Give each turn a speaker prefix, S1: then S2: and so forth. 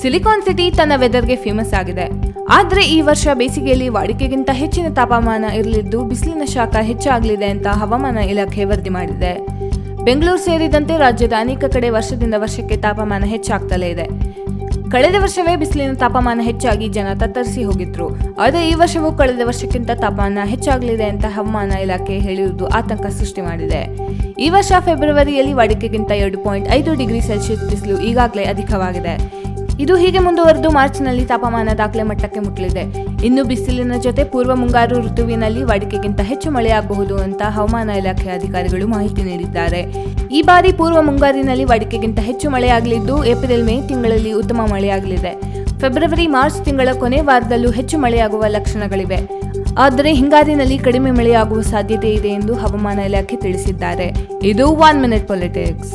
S1: Silicon city ತನ್ನ ವೆದರ್ಗೆ famous ಆಗಿದೆ. ಆದರೆ ಈ ವರ್ಷ ಬೇಸಿಗೆಯಲ್ಲಿ ವಾಡಿಕೆಗಿಂತ ಹೆಚ್ಚಿನ ತಾಪಮಾನ ಇರಲಿದ್ದು ಬಿಸಿಲಿನ ಶಾಖ ಹೆಚ್ಚಾಗಲಿದೆ ಅಂತ ಹವಾಮಾನ ಇಲಾಖೆ ವರದಿ ಮಾಡಿದೆ. ಬೆಂಗಳೂರು ಸೇರಿದಂತೆ ರಾಜ್ಯದ ಅನೇಕ ಕಡೆ ವರ್ಷದಿಂದ ವರ್ಷಕ್ಕೆ ತಾಪಮಾನ ಹೆಚ್ಚಾಗ್ತಲೇ ಇದೆ. ಕಳೆದ ವರ್ಷವೇ ಬಿಸಿಲಿನ ತಾಪಮಾನ ಹೆಚ್ಚಾಗಿ ಜನ ತತ್ತರಿಸಿ ಹೋಗಿದ್ರು. ಆದರೆ ಈ ವರ್ಷವೂ ಕಳೆದ ವರ್ಷಕ್ಕಿಂತ ತಾಪಮಾನ ಹೆಚ್ಚಾಗಲಿದೆ ಅಂತ ಹವಾಮಾನ ಇಲಾಖೆ ಹೇಳಿರುವುದು ಆತಂಕ ಸೃಷ್ಟಿ ಮಾಡಿದೆ. ಈ ವರ್ಷ ಫೆಬ್ರವರಿಯಲ್ಲಿ ವಾಡಿಕೆಗಿಂತ ಎರಡು ಪಾಯಿಂಟ್ ಐದು ಡಿಗ್ರಿ ಸೆಲ್ಸಿಯಸ್ ಬಿಸಿಲು ಈಗಾಗಲೇ ಅಧಿಕವಾಗಿದೆ. ಇದು ಹೀಗೆ ಮುಂದುವರೆದು ಮಾರ್ಚ್ನಲ್ಲಿ ತಾಪಮಾನ ದಾಖಲೆ ಮಟ್ಟಕ್ಕೆ ಮುಟ್ಟಲಿದೆ ಇನ್ನು ಬಿಸಿಲಿನ ಜೊತೆ ಪೂರ್ವ ಮುಂಗಾರು ಋತುವಿನಲ್ಲಿ ವಾಡಿಕೆಗಿಂತ ಹೆಚ್ಚು ಮಳೆಯಾಗಬಹುದು ಅಂತ ಹವಾಮಾನ ಇಲಾಖೆ ಅಧಿಕಾರಿಗಳು ಮಾಹಿತಿ ನೀಡಿದ್ದಾರೆ. ಈ ಬಾರಿ ಪೂರ್ವ ಮುಂಗಾರಿನಲ್ಲಿ ವಾಡಿಕೆಗಿಂತ ಹೆಚ್ಚು ಮಳೆಯಾಗಲಿದ್ದು, ಏಪ್ರಿಲ್, ಮೇ ತಿಂಗಳಲ್ಲಿ ಉತ್ತಮ ಮಳೆಯಾಗಲಿದೆ. ಫೆಬ್ರವರಿ, ಮಾರ್ಚ್ ತಿಂಗಳ ಕೊನೆ ವಾರದಲ್ಲೂ ಹೆಚ್ಚು ಮಳೆಯಾಗುವ ಲಕ್ಷಣಗಳಿವೆ. ಆದರೆ ಹಿಂಗಾರಿನಲ್ಲಿ ಕಡಿಮೆ ಮಳೆಯಾಗುವ ಸಾಧ್ಯತೆ ಇದೆ ಎಂದು ಹವಾಮಾನ ಇಲಾಖೆ ತಿಳಿಸಿದ್ದಾರೆ. ಇದು ಒನ್ ಮಿನಿಟ್ ಪೊಲಿಟಿಕ್ಸ್.